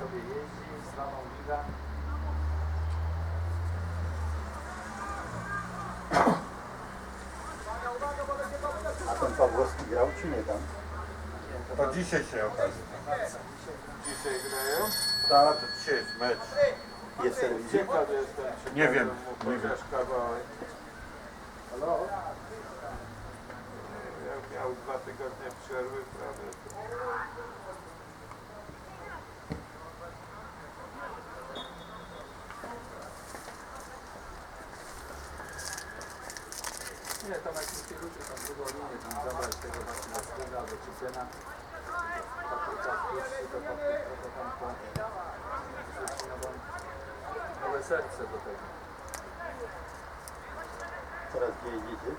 Sobie jeździ. A ten Pawłowski grał czy nie tam? To dzisiaj się okaże. Dzisiaj grają? Tak, to dzisiaj jest mecz. Jest serwis. Ciekaw jestem, czy Nie wiem, mu nie wiem. chociaż kawałek. Halo? Jak miał dwa tygodnie przerwy prawie, to Nie, tam jak ci ludzie drugą linię tam zabrać tego właśnie Oskarza albo nową, nowe serce do tego. Teraz gdzie jedziecie?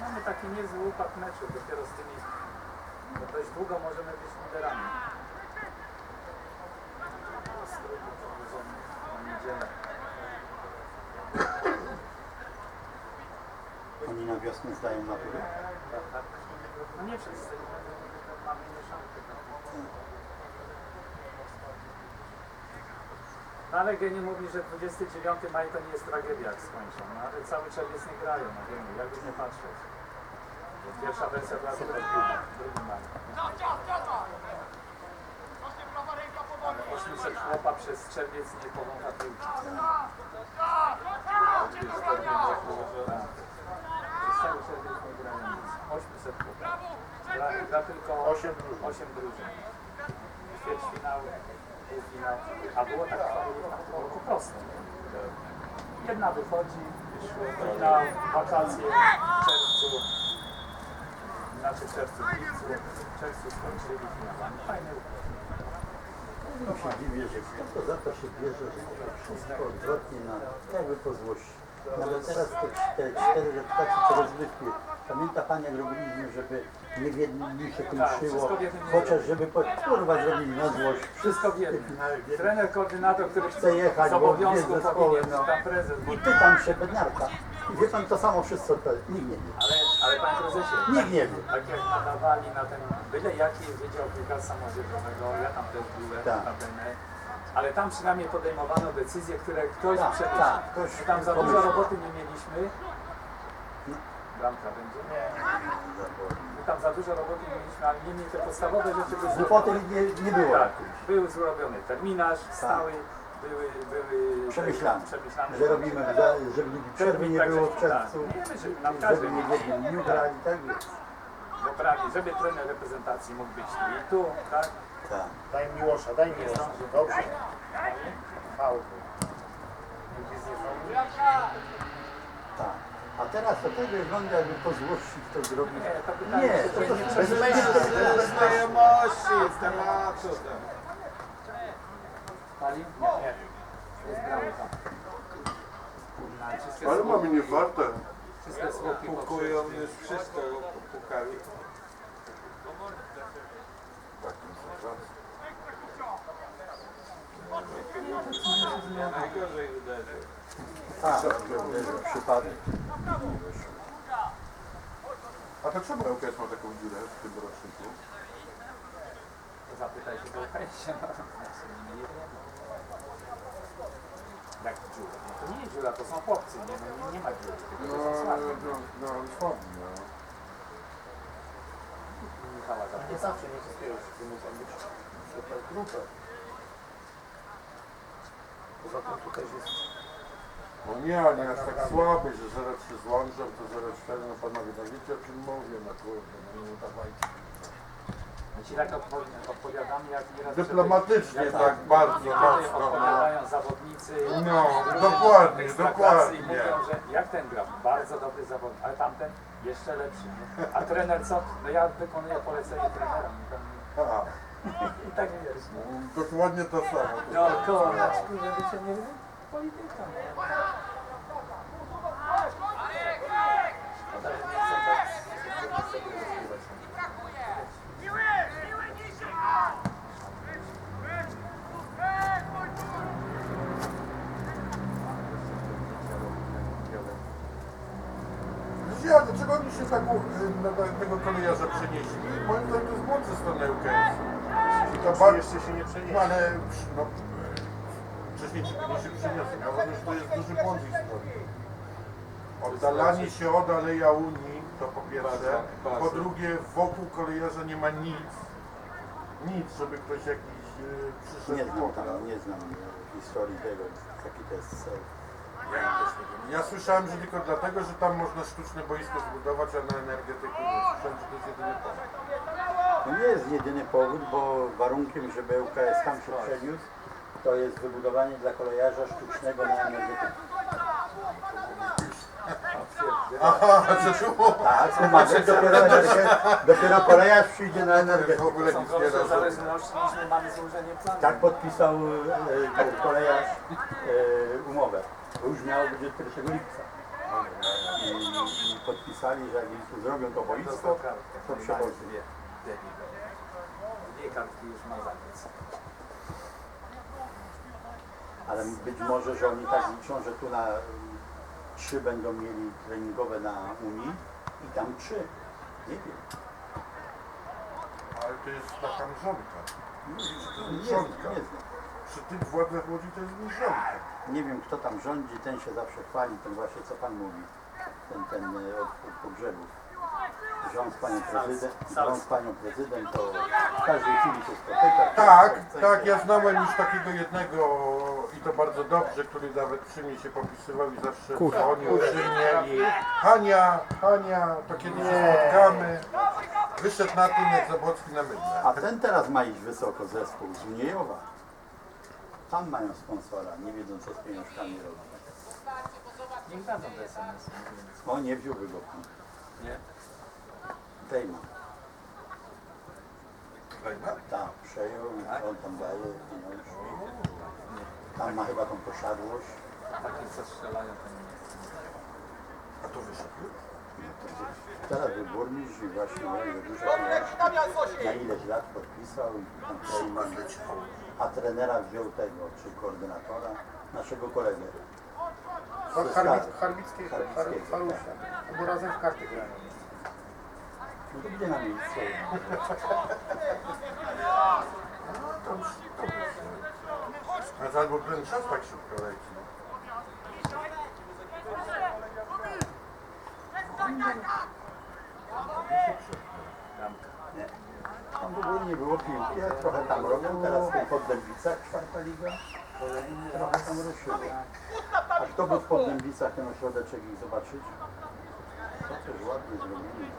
Mamy taki niezły upad meczu, dopiero z tymi... No dość długo możemy być liderami. Niedzielę. Na wiosnę zdają maturę? Tak, tak. No nie wszyscy. Mamy mieszankę. No ale Genie mówi, że 29 maj to nie jest tragedia, jak skończą. No ale cały czerwiec nie grają, no wiemy, jakby nie patrzeć. Pierwsza wersja była tylko druga, drugi maj. Ale 800 chłopa przez czerwiec nie powącha piłki. Tak. Przez cały czerwiec nie grają nic. 800 chłopa. Gra, gra tylko 8 drużyn. 8 drużyn. Ćwierćfinał, półfinał. A było tak w roku prosto. Jedna wychodzi, finał, wakacje w czerwcu. Inaczej w czerwcu, w lipcu. W czerwcu skończyli finałami. Fajny układ. No się dziwię, że to za to się bierze, że to wszystko odwrotnie na jakby po złości. Nawet teraz te, te cztery reputacje to rozgrywki. Pamięta Pan jak robiliśmy, żeby nie w jednym dniu się kończyło, dniu. chociaż żeby po kurwa zrobili na złość. Wszystko w jednym. Trener, koordynator, który Chce jechać, z bo obowiązku jest zespołem, powinien, no. tam prezes. Bo... I pytam się Bednarka. I wie Pan to samo wszystko, to nikt nie wie. Ale, ale panie prezesie, Nikt nie wie. tak jak nadawali na ten byle jaki Wydział Piłkarstwa Samorządowego, ja tam też byłem, Tak. notabene, ale tam przynajmniej podejmowano decyzje, które ktoś Tak, przemyślał. tak, ktoś My tam za dużo roboty nie mieliśmy. Bramka będzie? Nie. My tam za dużo roboty nie mieliśmy, ale niemniej te podstawowe rzeczy były Głupoty nie, nie było. Tak, był zrobiony terminarz stały, były, były Przemyślane. przemyślane Że robimy, że- żeby przerwy nie Tak, było w tak. czerwcu, na żeby nie w jednym dniu grali, tak. Poprawi, żeby trener reprezentacji mógł być tu i tu, tak? Tak. Daj Miłosza, daj Miłosza. Dobrze. Tak. A teraz to tak wygląda, jakby po złości to zrobić. Nie, to pytanie Nie, się to, to, Bez znajomości, tematu tam. Pali? Nie. Jest wszystkie Ale mamy nie warte. Słupki Pukują poprzeczne. już wszystko, pukali. Najgorzej uderzył. tak, uderzył przypadek. A to czemu ŁKS ma taką dziurę w tym roczniku? Zapytaj się do Hejsia. Jak dziura? No to nie jest dziura, to są chłopcy, nie, no, nie, nie ma dziury, tylko No, to są słabi. no, no, słabni, no. Michała Nie zawsze nie wszystkiego się super grupę. Poza tym tutaj jest No nie, nie aż tak słaby, że 0,3 z Łączą, to 0,4, no panowie, no wiecie o czym mówię, no kurde, no nie udawajcie. My ci tak odpowi- odpowiadamy, jak nieraz Dyplomatycznie jak tak bardzo Kiedy mocno, no. odpowiadają zawodnicy. No, dokładnie, i dokładnie. mówią, że jak ten gra, bardzo dobry zawodnik, ale tamten jeszcze lepszy. Nie? A trener co? No ja wykonuję polecenie trenera. no I tak wiesz. No. dokładnie to samo. Dookoła naczku, żeby się nie polityką. Szkoda, że nie chcą tak. Ja, dlaczego oni się tak u- na na tego kolejarza przenieśli? Moim zdaniem to jest błąd ze strony ŁKS. to bardzo... jeszcze się nie No przeniesie. ale no, wcześniej czy później się przyniosą. Ja uważam, że to jest duży błąd historii. Oddalanie się od Aleja Unii to po pierwsze. Po drugie wokół kolejarza nie ma nic. Nic, żeby ktoś jakiś yy, przyszedł Nie znam nie znam historii tego, jaki to jest cel. Ja słyszałem, że tylko dlatego, że tam można sztuczne boisko zbudować, a na energetykę nie. Słyszałem, że to jest jedyny powód. To nie jest jedyny powód, bo warunkiem, żeby ŁKS tam się przeniósł, to jest wybudowanie dla kolejarza sztucznego na energetykę. Aha, że było. Tak, to ma być dopiero, energe, dopiero kolejarz przyjdzie na W energetykę. ogóle nic nie mamy złożenie planu. Tak podpisał e, e, kolejarz e, umowę. To już miało być od 1 lipca. I, I podpisali, że jak tu zrobią to boisko, to przewozi. Dwie. Kartki już ma zakres. Ale być może, że oni tak liczą, że tu na trzy będą mieli treningowe na Unii i tam trzy. Nie wiem. Ale to jest taka mrzonka. Nie, nie, nie znam. Przy tych władzach Łodzi to jest mrzonka. Nie wiem kto tam rządzi, ten się zawsze chwali, ten właśnie co pan mówi. Ten, ten y, od, od pogrzebów. On z panią prezydent, on z panią prezydent to w każdej chwili się spotyka. Tak, tak, ja znałem już takiego jednego i to bardzo dobrze, który nawet przy mnie się popisywał i zawsze dzwonił przy mnie i Hania, Hania, to kiedy się spotkamy. Wyszedł na tym jak Zabłocki na mydle. A ten teraz ma iść wysoko zespół z Uniejowa. Tam mają sponsora, nie wiedzą co z pieniążkami robić. Niech dadzą te SMS. O, nie wziąłby go pan. Nie? Tejma. Fajna? Tak, przejął i Tak? on tam daje pieniądze. Tam ma chyba tą posiadłość. Takich co strzelają to nie A to wyszedł? Teraz był burmistrz i właśnie dużo pieniędzy. Na ileś lat podpisał i tam Tejma. A trenera wziął tego, czy koordynatora, naszego kolegę. Har- Harbic, Harbickiego, Har- Harbickiego, Harusia. Bo razem w karty grają. No to gdzie na miejsce? A to albo ten czas tak szybko leci. Bramka. Nie. Tam w ogóle nie było piłki, a trochę tam robią, teraz w tej Poddębicach czwarta liga. Trochę tam ruszyło. A kto był w Poddębicach, ten ośrodeczek ich zobaczyć? To też ładnie zrobili.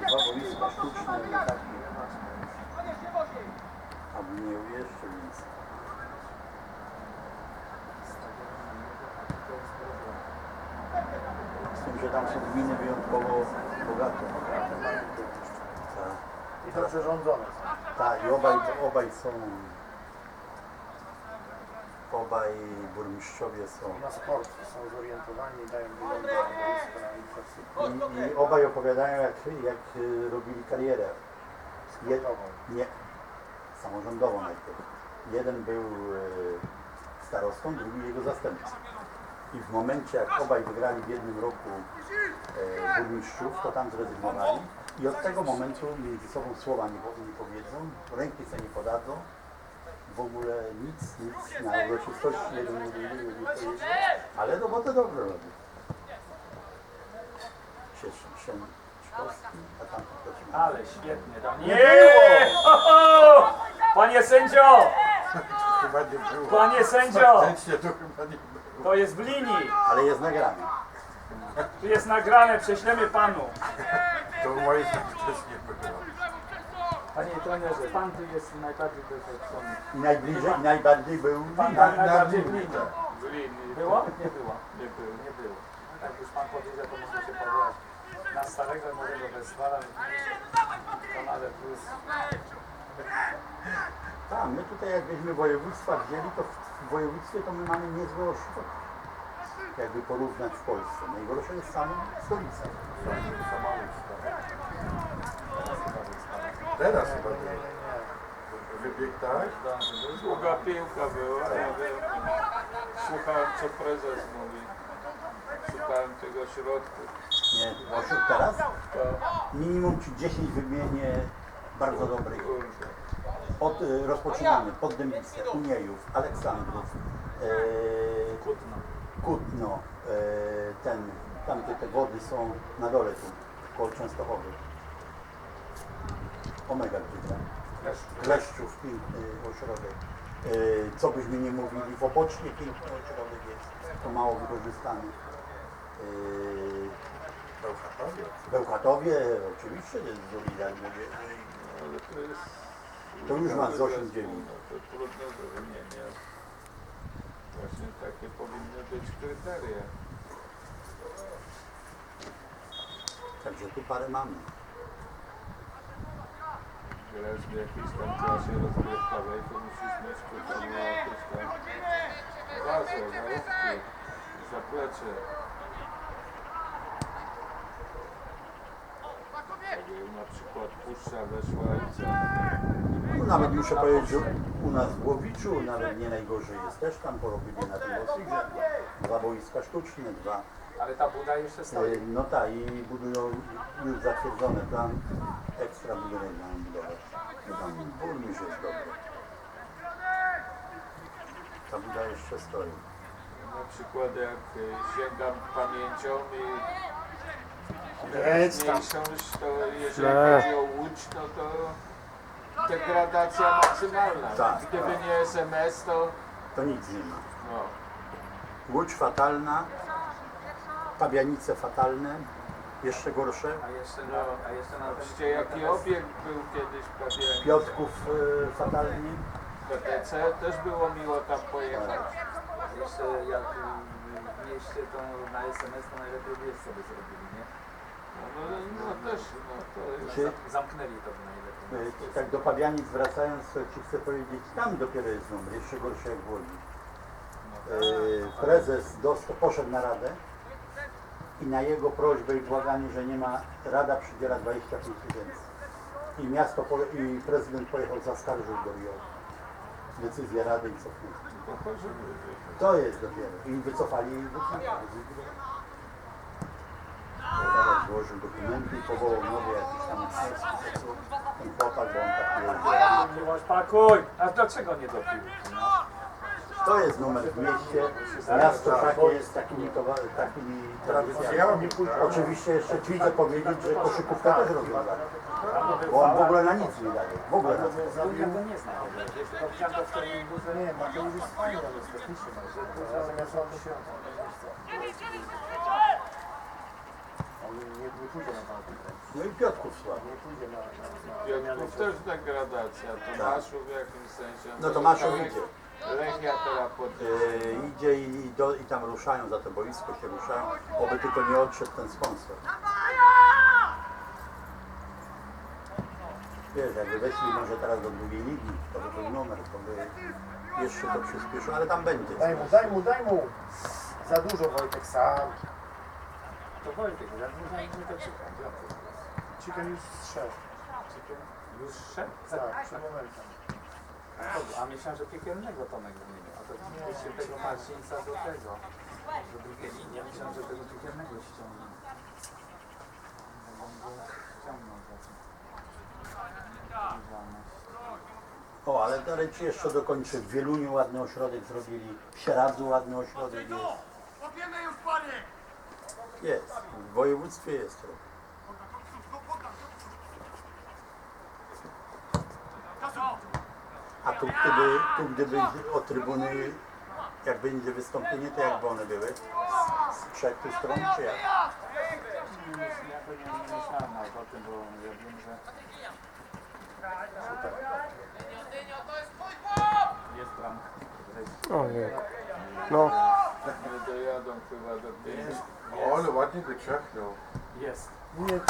Dwa boiska sztuczne i takie. A w nie jeszcze więcej. Z tym, że tam są gminy wyjątkowo bogate. I dobrze rządzone. Tak, i obaj, obaj są. Obaj burmistrzowie są. Na sport są zorientowani i dają infrastrukturę. I, I obaj opowiadają, jak, jak y, robili karierę. Jed, Sportową. nie, samorządową najpierw. Jeden był y, starostą, drugi jego zastępcą. I w momencie, jak obaj wygrali w jednym roku e, burmistrzów, to tam zrezygnowali. I od tego momentu między sobą słowa nie, nie powiedzą, ręki sobie nie podadzą, w ogóle nic, nic na uroczystości jeden nie, nie, nie, nie powiedzą, ale robotę dobrze robią. Się, się Szkowski, a tam to Ale świetnie ho! Panie sędzio! Chyba nie było. Panie sędzio! Faktycznie to chyba nie było. To jest w linii. Ale jest nagrane. Tu jest nagrane, prześlemy panu. To moje też nie było. Panie trenerze, pan tu jest najbardziej doświadczony. I najbliżej, i najbardziej był Pan Na- na, na najbardziej w. Było? Nie było. Nie było. Nie było. Jak już pan powiedział, to można się powołać na starego młodego Westfala. Kanale Plus. Tak, my tutaj jakbyśmy województwa wzięli, to w województwie to my mamy niezłe ośrodki. Jakby porównać w Polsce. Najgorsze jest sama stolica. Teraz chyba Nie, nie. nie, nie. Wybieg tak? Długa piłka była, ja wiem. Słuchałem co prezes mówi. Szukałem tego środku. Nie, oszuk teraz? To Minimum ci 10 wymienię bardzo dobrych. Od, y, rozpoczynamy pod Dębicę, Uniejów, Aleksandrów, e, Kutno. Kutno, e, ten, tam gdzie te wody są na dole tu, koło Częstochowy. Omega tam. Kleszczów, piękny ośrodek. E, co byśmy nie mówili, w Opocznie piękny ośrodek jest, to mało wykorzystany. E, Bełchatowie. Bełchatowie oczywiście jest solidarny. Ale to jest... To już ma z to 8-9. To trudno do wymienienia. Właśnie takie powinny być kryteria. Także tu parę mamy. W jakiejś tam klasie rozgrywkowej, to musisz mieć tutaj jakieś tam bazę, narówki, zaplecze. Na przykład puszcza weszła i co? No, nawet muszę powiedzieć, że u nas w Głowiczu nawet nie najgorzej jest też tam porobili na tym Osigrze. Dwa boiska sztuczne, dwa. Ale ta buda jeszcze stoi. E, No tak i budują już zatwierdzony plan ekstra budynek tam burmistrz jest dobry. Ta buda jeszcze stoi. Na przykład jak sięgam pamięcią i tam. to jeżeli chodzi o Łódź, no to degradacja maksymalna. Tak, Gdyby tak. nie SMS, to To nic nie ma. no, Łódź fatalna, Pabianice fatalne, jeszcze gorsze. A jeszcze na, a jeszcze na jaki obiekt był kiedyś prawie Piotrków e, fatalnie. PTC, też było miło tam pojechać. Jeszcze jak w mieście to na SMS to najlepiej wiesz sobie zrobili, nie? No, no, no też, no to jest... Czy Zamknęli to najlepiej. e, tak do Pabianic wracając, to ci chcę powiedzieć, tam dopiero jest numer, jeszcze gorszy jak w Łodzi. E, prezes dostał, poszedł na radę i na jego prośbę i błaganie, że nie ma, rada przydziela 25 tysięcy. I miasto, i prezydent pojechał zaskarżył do Rio. Decyzję rady i cofnięto. To jest dopiero. I wycofali i wycofali. Złożył dokumenty i powołał nowy jakiś tam ten chłopak, bo on tak pakuj! A dlaczego nie do piłki, no? To jest numer w mieście. Miasto takie jest takimi, towa- takimi tradycjami. Oczywiście jeszcze ci chcę powiedzieć, że koszykówkę też rozwiązali. Bo on w ogóle na nic nie daje. W ogóle na nic. Ja go nie znam. Mateusz jest fajny, on jest techniczny. może. Zamiast on się... On nie, nie pójdzie na walkę. No i Piotrków słaby. Nie pójdzie na... na, na Piotrków też degradacja, Tomaszów w jakimś sensie. No to Lech- idzie. Lechia teraz pod... Yy, idzie i, i, do, i tam ruszają, za to boisko się ruszają, oby tylko nie odszedł ten sponsor. Wiesz, jakby weszli może teraz do drugiej ligi, to by był numer, to by jeszcze to przyspieszyło, ale tam będzie. Daj mu, daj mu, daj mu! Za dużo Wojtek sam. To Wojtek, ja nie nie to czytam. Chicken już strzał. Już szedł? Tak, przed momentem. A myślałem, że piekielnego Tomek wymienił. A to się tego Marcińca do tego. Do drugiej linii. Ja myślałem, że tego piekielnego ściągnął. Ściągnął za to. O, ale dalej ci jeszcze dokończę. W Wieluniu ładny ośrodek zrobili, w Sieradzu ładny ośrodek jest. Jest, w województwie jest trochę. A tu gdyby, tu gdyby o trybuny, jak będzie wystąpienie, to jakby one były? Z, z trzech tu stron, czy jak? Ja to nie, nie myślałem nawet o tym, bo ja wiem, że jest bramka. O nie. No, Nie dojadą chyba do pięciu. O, ale ładnie go ciachnął. Jest. Nie,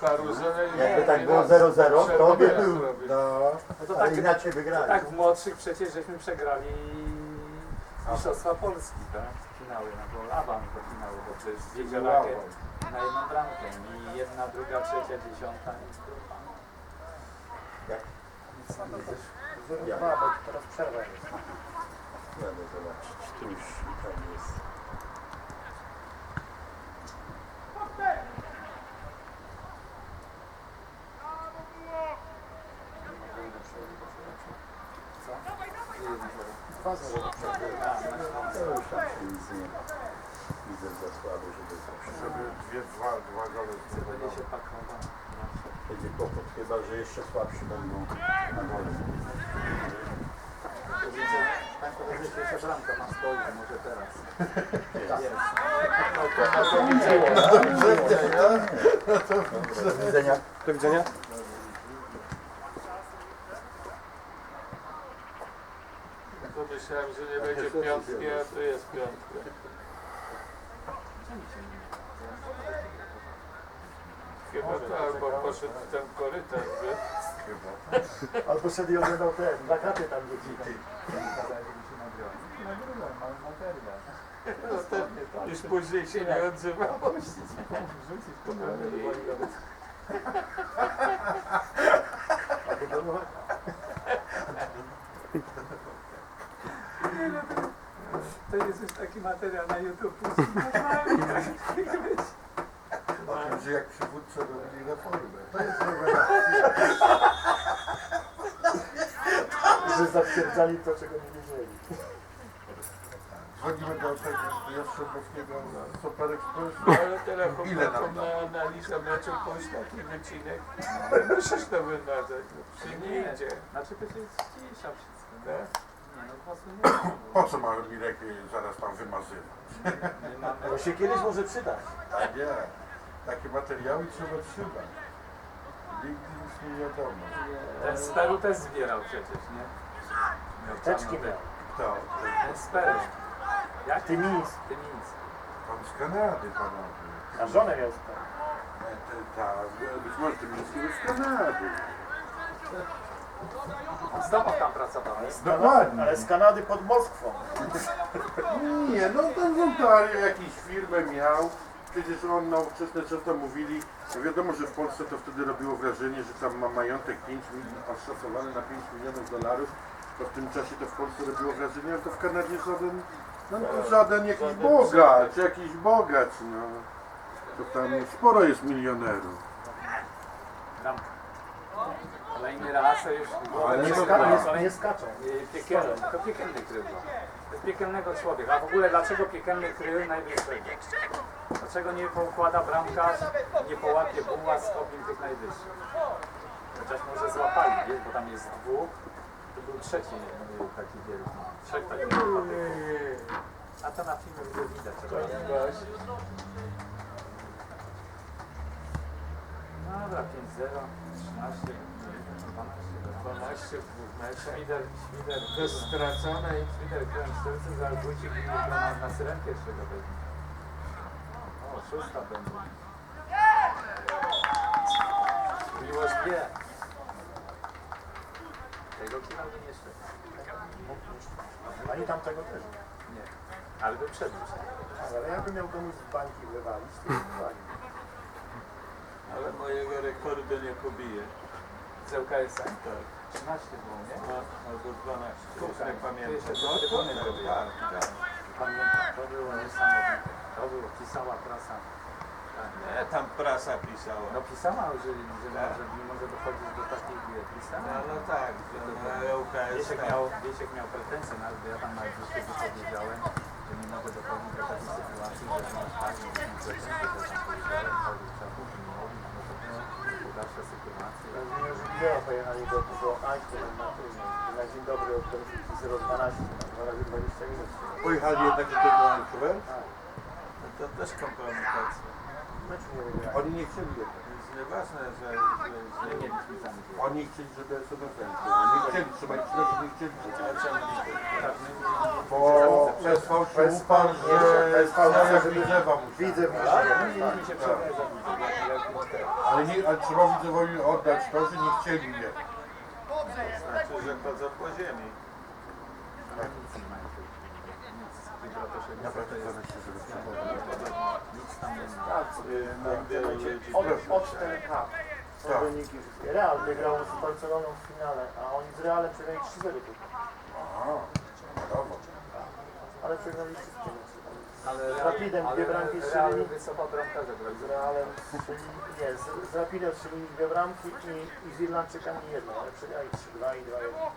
karuzelę i Jakby tak było raz 0-0, to by przerwę był. No, No to ale tak, inaczej wygrali. tak w młodszych przecież żeśmy przegrali Mistrzostwa Polski, tak? Finały, no bo awans do finału, bo przecież dwie żelakie na jedną bramkę i jedna, druga, trzecia, dziesiąta i grupa. Jak? Nic nie widzisz? 0-2, bo teraz przerwa jest. Jadę zobaczyć, tu już tam jest. fazę, że to przerwy. To już tam się nic nie widzę za słaby, żeby zawsze Żeby dwie, dwa, dwa gole Będzie się pakował. będzie kłopot, chyba że jeszcze słabsi będą na gole. To widzę, tak to będzie pierwsza bramka, pan spojrzy, może teraz. Jest. Do widzenia. Do widzenia. To myślałem, że a tu jest piątka. Chyba to albo poszedł w ten korytarz? Chyba. Albo sobie ją oglądał te plakaty tam materiał. No to już później się nie odzywał. Rzucić to na To jest już taki materiał na YouTube. O tym, że jak przywódcy robili reformę. To jest rewelacja. że zatwierdzali to, czego nie wiedzieli. Dzwonimy do tego Jastrzębowskiego Super Express. Ale teraz Ile nam chłopakom da? na analizę meczu pójść taki wycinek. Musisz to wymazać, no nie idzie. Znaczy to jest cisza wszystko. nie? Tak? Nie no, głosu nie ma. Po co mamy Mirek zaraz tam wymazywać? To się kiedyś może przydać. Tak nie. Takie materiały trzeba trzymać. Nigdy nic nie wiadomo. Ten z Peru też zbierał przecież, nie? Miał Teczki panu- miał. Kto? Ten z Peru. Jak Ty nic. Ty nic. Pan z Kanady, panowie. A żonę miał tam. E, te- Ta, być może Tymiński był z Kanady. Z tobą tam pracowałeś? Dokładnie. Ale z Kanady pod Moskwą. Nie, no tam w Ontario jakąś firmę miał. Przecież on na ówczesne czasy mówili, no wiadomo, że w Polsce to wtedy robiło wrażenie, że tam ma majątek 5 milionów, szacowany na 5 milionów dolarów, to w tym czasie to w Polsce robiło wrażenie, ale to w Kanadzie żaden, no to żaden jakiś bogacz, jakiś bogacz, no. To tam sporo jest milionerów. Kolejny raz to już było Ale nie skaczą. Nie, skaczą. Piekielny, to piekielny krył. To jest piekielnego człowieka. A w ogóle dlaczego piekielny krył najwyższego? Dlaczego nie poukłada bramkarz, nie połapie buła z kopii tych najwyższych? Chociaż może złapali, wiesz, bo tam jest dwóch. To był trzeci e, taki wielki. Trzech takich. A to na filmie będzie widać. Dobra, 5-0, 13, 12, 12 w dwóch meczach. Świder, świder, Bez straconej. świder, kręg szczelcy, zaraz Wójcik i na, na syrenkę jeszcze weźmie. O, szósta będzie. Miłość wie. Tego kina by nie szedł. Ani tamtego też. Nie. Ale by przedłuż. Ale jakby miał komuś z bańki wywalić, to by wywalił. Ale mojego rekordu nie pobije. Z ŁKS-em? Tak. 13 było, nie? No, albo 12. Już nie pamiętam. No, to- robiły. tak, tak. Pamiętam, to było niesamowite. To było, pisała prasa. Tak. Nie, tam prasa pisała. No pisała, że, że, że nie może dochodzić do takich pisała. No, no tak, że na ŁKS Wiesiek tak. miał, Wiesiek miał pretensje nawet, ja tam nawet już kiedyś powiedziałem, że nie mogę dochodzić do takiej sytuacji, że masz tak, że pretensje, że tam powiedziałem, że trzeba było nie mówić, bo to pogarsza sytuację. Nie, pojechali do, do Eichmann na. Na dzień dobry od Benfiki 012, tam 2 razy 20 minut. Pojechali jednak do tego? No to też kompromitacja. Oni nie chcieli nieważne, że... że, Nie że mieliśmy. Oni chcieli, żeby wejdzie. Nie chcieli, trzeba ich śledzić, nie chcieli. a czemu nie to? Tak, my nie- Bo PSV się uparł, że żeby-. Widzę, Tak, widzę. widzę, jak, jak, jak teraz. Ale, nie, ale trzeba Widzewowi oddać to, że nie chcieli jechać. Znaczy, że chodzą po ziemi. Tak, od, od 4K. Są Tak. wyniki wszystkie. Real wygrał z Barceloną w finale, a oni z Realem przegrali 3-0 tylko. Aha, brawo. Ale przegrali wszystkie mecze. Ale Z Rapidem dwie bramki strzelili. wysoka bramkarze grali. Z Realem strzelili, nie, z, z Rapidem strzelili dwie bramki i, i z Irlandczykami jedną, ale przegrali 3-2 i 2-1.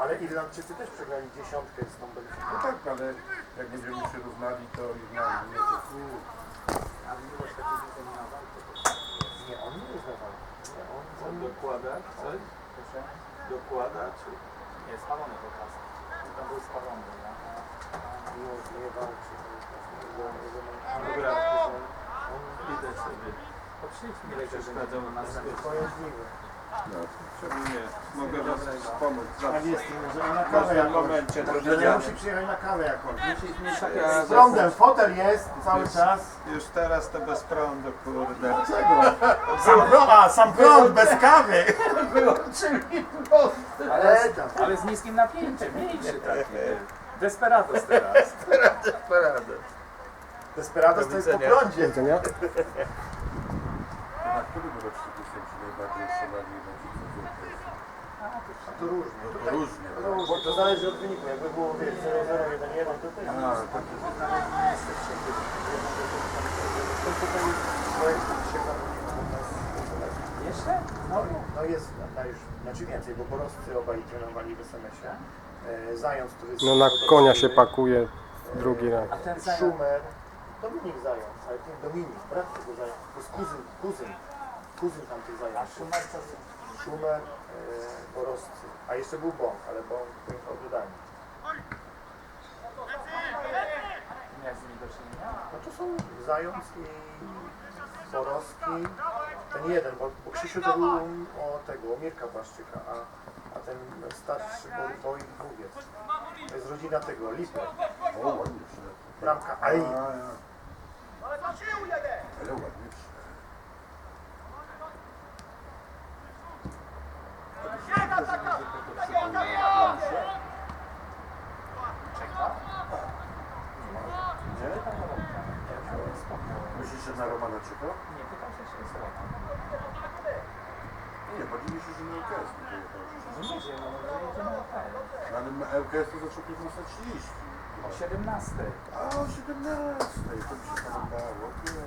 Ale Irlandczycy też przegrali dziesiątkę z tą Belgiką. No tak, ale jak będziemy się równali, to Irlandii nie to A miłość takiej wykonała, to to Nie, on nie jest na walce. Nie, on, dokłada? Coś? Dokłada? Czy... Nie, spalony pokaz. Tam był spalony, nie on, Idę sobie. Że przeszkadzam będziemy na jest miły. No, czemu nie? Mogę was wspomóc Tak jest, możemy na kawę momencie do Nie musi przyjechać na kawę jakąś. Ja Z prądem, fotel jest cały czas. Już teraz to bez prądu, kurde. Sam sam prąd bez kawy. Wyłączyli prąd. Ale. Ale z niskim napięciem, mniejszy taki. Desperados teraz. Desperados to jest po prądzie. Widzenia? Na którym roczniku sędzi najbardziej strzelali rodziców? To różnie. To różnie. No, bo to zależy od wyniku. Jakby było wiesz, 0, 0, 1, 1, to też. A, to To tutaj jest projekt, który się zamówił u nas. Jeszcze? No, no jest na już, znaczy więcej, bo Borowscy obaj trenowali w SMS-ie. E, Zając, który jest No na konia się pakuje drugi raz. A ten zając? Szumer, Dominik Zając, ale ten Dominik, brat tego Zająca, to jest kuzyn, kuzyn, kuzyn tamtych A Zająców. Schumer to Szumer, e, Borowscy, a jeszcze był Bąk, ale Bąk pojechał do Danii. miał z nimi do czynienia? No to są Zając i Borowski, ten jeden, bo, bo Krzysiu to był o tego, o Mirka Błaszczyka, a, a ten starszy bo, bo i Dwówiec. To jest rodzina tego, Lipek, O, ładnie przyszedł. bramka A, Ai. ja. Ale ładnie przyszedł. Czeka? Nie? Myślisz, że na Romana czeka? Nie, pytam się, czy jest Roman. Nie, chodzi mi się, że na LKS nie pojechał. No jedzie, no może jedzie na hotel. No, To zaczął 15.30. O 17. A o 17.00 to mi się podobało. Nie.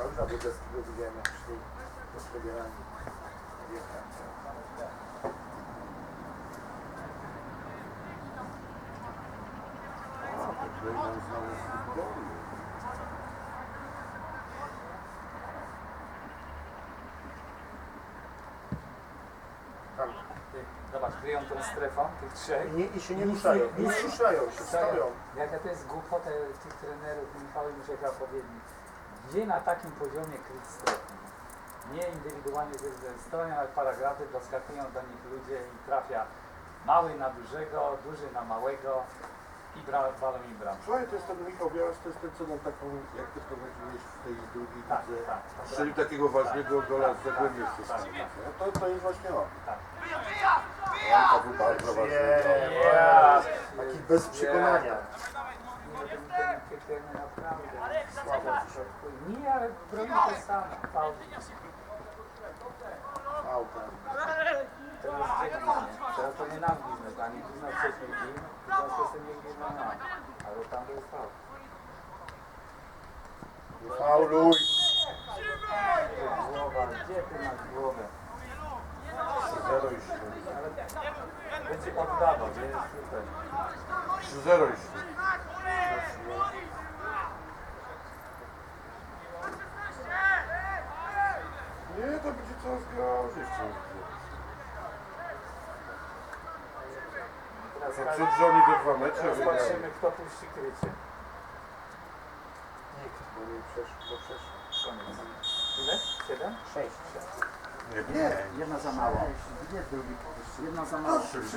A już na Budeckiego widziałem, jak szli do przebierania. Wjechałem. A, to Klejman znalazł futbolu. Tam. Ty, Zobacz, kryją tą strefą tych trzech. I, nie, I się nie ruszają, nie- ruszają, się stoją. Jaka to jest głupota tych trenerów, Michał Józef odpowiedni. Gdzie na takim poziomie kryć strefy? Nie indywidualnie ze ze- stoją jak paragrafy, doskakują do nich ludzie i trafia mały na dużego, duży na małego i bra, balą im bram. Słuchaj, to jest ten Michał Białas, to jest ten, co nam taką, jak ty prowadziłeś w tej drugiej Tak, lidze, tak. strzelił takiego ważnego gola z Zagłębia Tak, tak. No to, to jest właśnie on. Tak. Nie, Ja. Taki bez przekonania. Nie. Nie, ale broni to. To jest dziwne. Teraz to nie nam biznes, ani biznes przeciwki, w związku z tym nie biznes nam. Ale tam był fałd. Fauluj. Gdzie ty masz głowę? Zero i szli. Ale będzie oddawał, nie? 3-0 i szli. Nie, to będzie coraz gorzej w Teraz To przed żony do dwa mecze wygrali. patrzymy, kto puści krycie. Nikt, bo nie przeszł, bo. Koniec. Ile? Siedem? Sześć. Nie, Jedna za mało. Jedna za mało. wszyscy